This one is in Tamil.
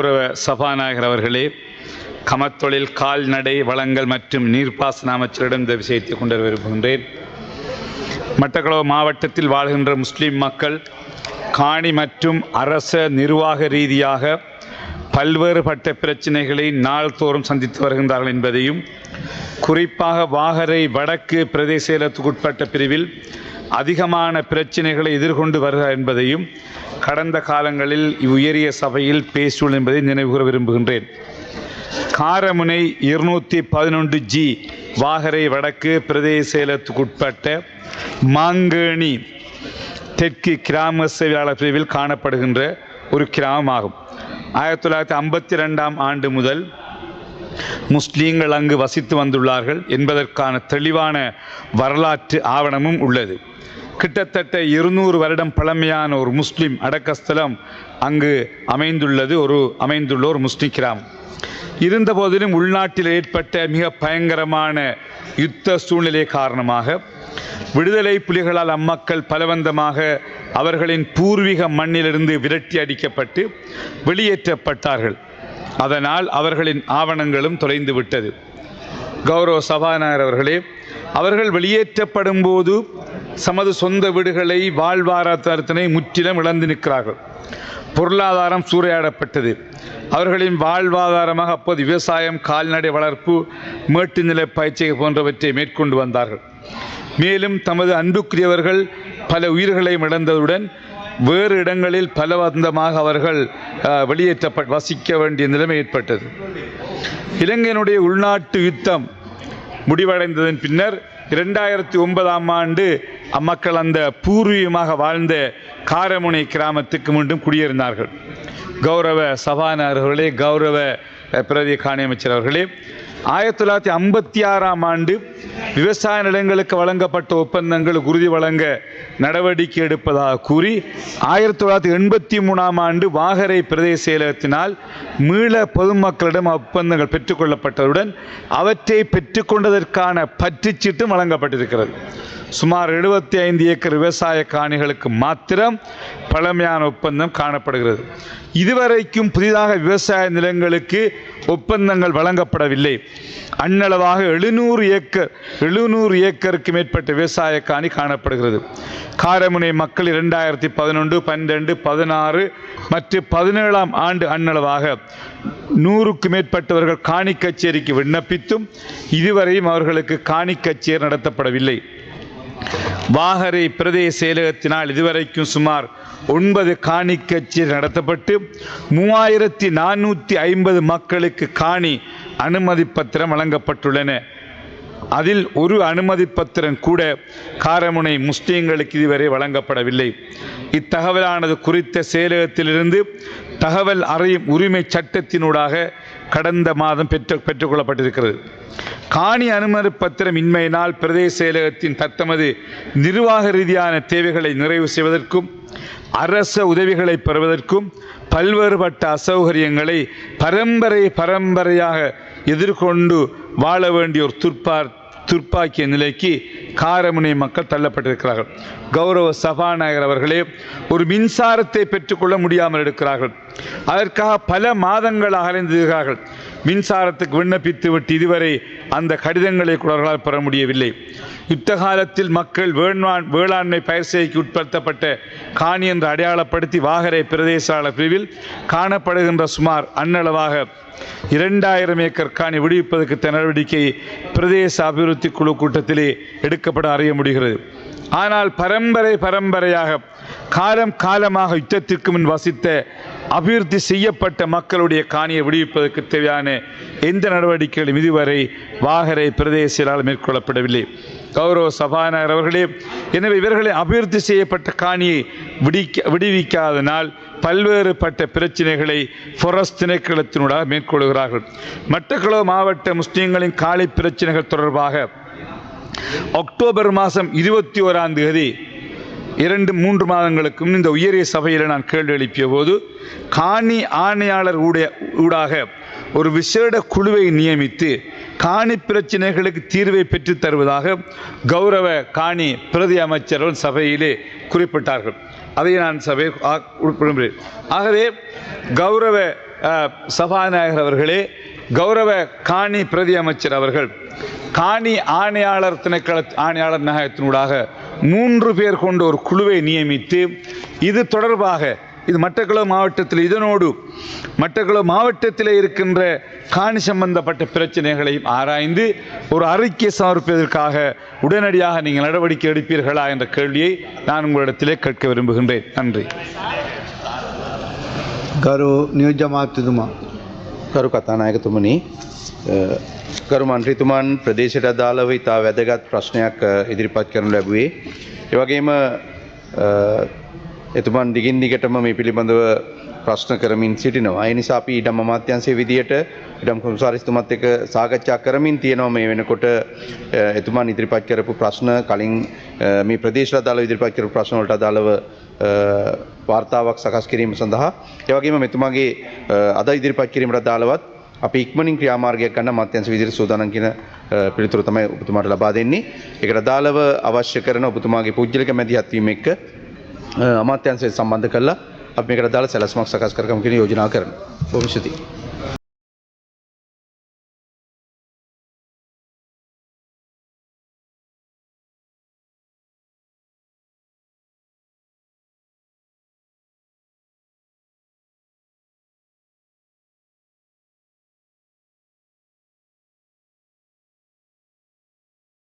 கௌரவ சபாநாயகர் அவர்களே கமத்தொழில் கால்நடை வளங்கள் மற்றும் நீர்ப்பாசன அமைச்சரிடம் இந்த விஷயத்தை கொண்டு விரும்புகின்றேன். மட்டக்களவு மாவட்டத்தில் வாழ்கின்ற முஸ்லிம் மக்கள் காணி மற்றும் அரச நிர்வாக ரீதியாக பல்வேறுபட்ட பிரச்சினைகளை நாள்தோறும் சந்தித்து வருகின்றார்கள் என்பதையும் குறிப்பாக வாகரை வடக்கு பிரதேசத்துக்குட்பட்ட பிரிவில் அதிகமான பிரச்சினைகளை எதிர்கொண்டு வருகிறார் என்பதையும் கடந்த காலங்களில் உயரிய சபையில் பேசியுள்ள என்பதை நினைவுகூர விரும்புகின்றேன். காரமுனை இருநூற்றி பதினொன்று ஜி வாகரை வடக்கு பிரதேச செயலத்துக்குட்பட்ட மாங்கேணி தெற்கு கிராம சேவையாளர் பிரிவில் காணப்படுகின்ற ஒரு கிராமமாகும். ஆயிரத்தி தொள்ளாயிரத்தி ஐம்பத்தி ரெண்டாம் ஆண்டு முதல் முஸ்லீம்கள் அங்கு வசித்து வந்துள்ளார்கள் என்பதற்கான தெளிவான வரலாற்று ஆவணமும் உள்ளது. கிட்டத்தட்ட இருநூறு வருடம் பழமையான ஒரு முஸ்லீம் அடக்கஸ்தலம் அங்கு அமைந்துள்ளது. ஒரு அமைந்துள்ள ஒரு முஸ்லிம் கிராமம். இருந்தபோதிலும் உள்நாட்டில் ஏற்பட்ட மிக பயங்கரமான யுத்த சூழ்நிலை காரணமாக விடுதலை புலிகளால் அம்மக்கள் பலவந்தமாக அவர்களின் பூர்வீக மண்ணிலிருந்து விரட்டி அடிக்கப்பட்டு வெளியேற்றப்பட்டார்கள். அதனால் அவர்களின் ஆவணங்களும் தொலைந்து விட்டது கௌரவ சபாநாயகர் அவர்களே அவர்கள் வெளியேற்றப்படும் போது சமது சொந்த வீடுகளை வாழ்வாதாரத்தினை முற்றிலும் இழந்து நிற்கிறார்கள். பொருளாதாரம் சூறையாடப்பட்டது. அவர்களின் வாழ்வாதாரமாக அப்போது விவசாயம் கால்நடை வளர்ப்பு மேட்டு நில பயிற்சி போன்றவற்றை மேற்கொண்டு வந்தார்கள். மேலும் தமது அன்புக்குரியவர்கள் பல உயிர்களையும் இழந்ததுடன் வேறு இடங்களில் பலவந்தமாக அவர்கள் வெளியேற்றப்பட் வசிக்க வேண்டிய நிலைமை ஏற்பட்டது. இலங்கையினுடைய உள்நாட்டு யுத்தம் முடிவடைந்ததன் பின்னர் இரண்டாயிரத்தி ஒன்பதாம் ஆண்டு அம்மக்கள் அந்த பூர்வீகமாக வாழ்ந்த காரமுனை கிராமத்துக்கு மீண்டும் குடியேறினார்கள். கௌரவ சபாநாயகர்களே கௌரவ பிரதி காணியமைச்சர் அவர்களே ஆயிரத்தி தொள்ளாயிரத்தி ஐம்பத்தி ஆறாம் ஆண்டு விவசாய நிலங்களுக்கு வழங்கப்பட்ட ஒப்பந்தங்கள் உறுதி வழங்க நடவடிக்கை எடுப்பதாக கூறி ஆயிரத்தி தொள்ளாயிரத்தி எண்பத்தி மூணாம் ஆண்டு வாகரை பிரதேச செயலகத்தினால் மீள பொதுமக்களிடம் ஒப்பந்தங்கள் பெற்றுக்கொள்ளப்பட்டதுடன் அவற்றை பெற்றுக்கொண்டதற்கான பற்றுச்சீட்டும் வழங்கப்பட்டிருக்கிறது. சுமார் எழுபத்தி ஐந்து ஏக்கர் விவசாய காணிகளுக்கு மாத்திரம் பழமையான ஒப்பந்தம் காணப்படுகிறது. இதுவரைக்கும் புதிதாக விவசாய நிலங்களுக்கு ஒப்பந்தங்கள் வழங்கப்படவில்லை. அன்னளவாக எழுநூறு ஏக்கர் எழுநூறு ஏக்கருக்கு மேற்பட்ட விவசாய காணி காணப்படுகிறது. காரமுனை மக்கள் இரண்டாயிரத்தி பதினொன்று பன்னிரெண்டு பதினாறு மற்றும் பதினேழாம் ஆண்டு அன்னளவாக நூறுக்கு மேற்பட்டவர்கள் காணி கச்சேரிக்கு விண்ணப்பித்தும் இதுவரையும் அவர்களுக்கு காணி கச்சேரி நடத்தப்படவில்லை. வாகரை பிரதேச செயலகத்தினால் இதுவரைக்கும் சுமார் ஒன்பது காணி கச்சேரி நடத்தப்பட்டு மூவாயிரத்தி நானூற்றி ஐம்பது மக்களுக்கு காணி அனுமதி பத்திரம் வழங்கப்பட்டுள்ளன. அதில் ஒரு அனுமதி பத்திரம் கூட காரமுனை முஸ்லீம்களுக்கு இதுவரை வழங்கப்படவில்லை. இத்தகவலானது குறித்த செயலகத்திலிருந்து தகவல் அறியும் உரிமை சட்டத்தினூடாக கடந்த மாதம் பெற்று பெற்றுக்கொள்ளப்பட்டிருக்கிறது. காணி அனுமதி பத்திரம் இன்மையினால் பிரதேச செயலகத்தின் தத்தமது நிர்வாக ரீதியான தேவைகளை நிறைவு செய்வதற்கும் அரச உதவிகளை பெறுவதற்கும் பல்வேறுபட்ட அசௌகரியங்களை பரம்பரை பரம்பரையாக எதிர்கொண்டு வாழ வேண்டிய ஒரு துர்ப்பார் துர்ப்பாக்கிய நிலைக்கு காரமுனை மக்கள் தள்ளப்பட்டிருக்கிறார்கள். கௌரவ சபாநாயகர் அவர்களே ஒரு மின்சாரத்தை பெற்றுக்கொள்ள முடியாமல் இருக்கிறார்கள். அதற்காக பல மாதங்கள் அகலைந்திருக்கிறார்கள் மின்சாரத்துக்கு விண்ணப்பித்து விட்டு இதுவரை அந்த கடிதங்களை கூட அவர்களால் பெற முடியவில்லை. யுத்த காலத்தில் மக்கள் வேளாண் வேளாண்மை பயிர் செய்கைக்கு உட்படுத்தப்பட்ட காணி என்று அடையாளப்படுத்தி வாகரை பிரதேசாளர் பிரிவில் காணப்படுகின்ற சுமார் அன்னளவாக இரண்டாயிரம் ஏக்கர் காணி விடுவிப்பதற்கு நடவடிக்கை பிரதேச அபிவிருத்தி குழு கூட்டத்திலே எடுக்கப்பட அறிய முடிகிறது. ஆனால் பரம்பரை பரம்பரையாக காலம் காலமாக யுத்தத்திற்கு முன் வசித்த அபிவிருத்தி செய்யப்பட்ட மக்களுடைய காணியை விடுவிப்பதற்கு தேவையான எந்த நடவடிக்கைகளும் இதுவரை வாகரை பிரதேசலால் மேற்கொள்ளப்படவில்லை. கௌரவ சபாநாயகர் அவர்களே எனவே இவர்களை அபிவிருத்தி செய்யப்பட்ட காணியை விடிக்க விடுவிக்காதனால் பல்வேறுபட்ட பிரச்சனைகளை ஃபொரஸ்ட் திணைக்களத்தினூடாக மேற்கொள்கிறார்கள். மட்டக்களவு மாவட்ட முஸ்லீம்களின் காலை பிரச்சனைகள் தொடர்பாக அக்டோபர் மாதம் இருபத்தி ஓராம் தேதி இரண்டு மூன்று மாதங்களுக்கும் இந்த உயரிய சபையில் நான் கேள்வி எழுப்பிய போது காணி ஆணையாளர் ஊடைய ஊடாக ஒரு விசேட குழுவை நியமித்து காணி பிரச்சனைகளுக்கு தீர்வை பெற்றுத் தருவதாக கௌரவ காணி பிரதி அமைச்சர்கள் சபையிலே குறிப்பிட்டார்கள். அதை நான் சபை விரும்புகிறேன் ஆகவே கௌரவ சபாநாயகர் அவர்களே கௌரவ காணி பிரதி அமைச்சர் அவர்கள் காணி ஆணையாளர் திணைக்கள ஆணையாளர் நகத்தினூடாக மூன்று பேர் கொண்ட ஒரு குழுவை நியமித்து இது தொடர்பாக இது மட்டக்குளம் மாவட்டத்தில் இதனோடு மட்டக்குளம் மாவட்டத்தில் இருக்கின்ற காணி சம்பந்தப்பட்ட பிரச்சனைகளையும் ஆராய்ந்து ஒரு அறிக்கை சமர்ப்பதற்காக உடனடியாக நீங்கள் நடவடிக்கை எடுப்பீர்களா என்ற கேள்வியை நான் உங்களிடத்திலே கேட்க விரும்புகின்றேன். நன்றி. கரு நியூஜமாத்துதுமா? කරු කතානායකතුමනි අ, ගරු මන්ත්‍රීතුමන් ප්‍රදේශයට අදාළව ඉතා වැදගත් ප්‍රශ්නයක් අ, ඉදිරිපත් කරනු ලැබුවේ. ඒවගේම එතුමන් දිගින් දිගටම මේ පිළිබඳව ප්‍රශ්න කරමින් සිටිනවා. ඒ නිසා අපි ඉඩම් අමාත්‍යංශයේ විදියට ඉඩම් කොමසාරිස්තුමත් එක්ක සාකච්ඡා කරමින් තියෙනවා මේ වෙනකොට අ, එතුමන් ඉදිරිපත් කරපු ප්‍රශ්න කලින් අ, මේ ප්‍රදේශයට අදාළව ඉදිරිපත් කරපු ප්‍රශ්න වලට අදාළව අ, වාර්තාවක් සකස් කිරීම සඳහා ඒවගේම මෙතුමාගේ අ, අද ඉදිරිපත් කිරීමට අදාළවත් අපි ඉක්මනින් ක්‍රියාමාර්ගයක් ගන්න මත්‍යංශ විදිහට සූදානම් කියන අ, පිළිතුර තමයි ඔබතුමාට ලබා දෙන්නේ. ඒකට අදාළව අවශ්‍ය කරන ඔබතුමාගේ පුද්ගලික මැදිහත් වීම එක්ක අ, අමාත්‍යංශය සම්බන්ධ කරලා අපි මේකට අදාළ සැලැස්මක් සකස් කරගමු කියන යෝජනා කරනවා. බොහොම ස්තුතියි.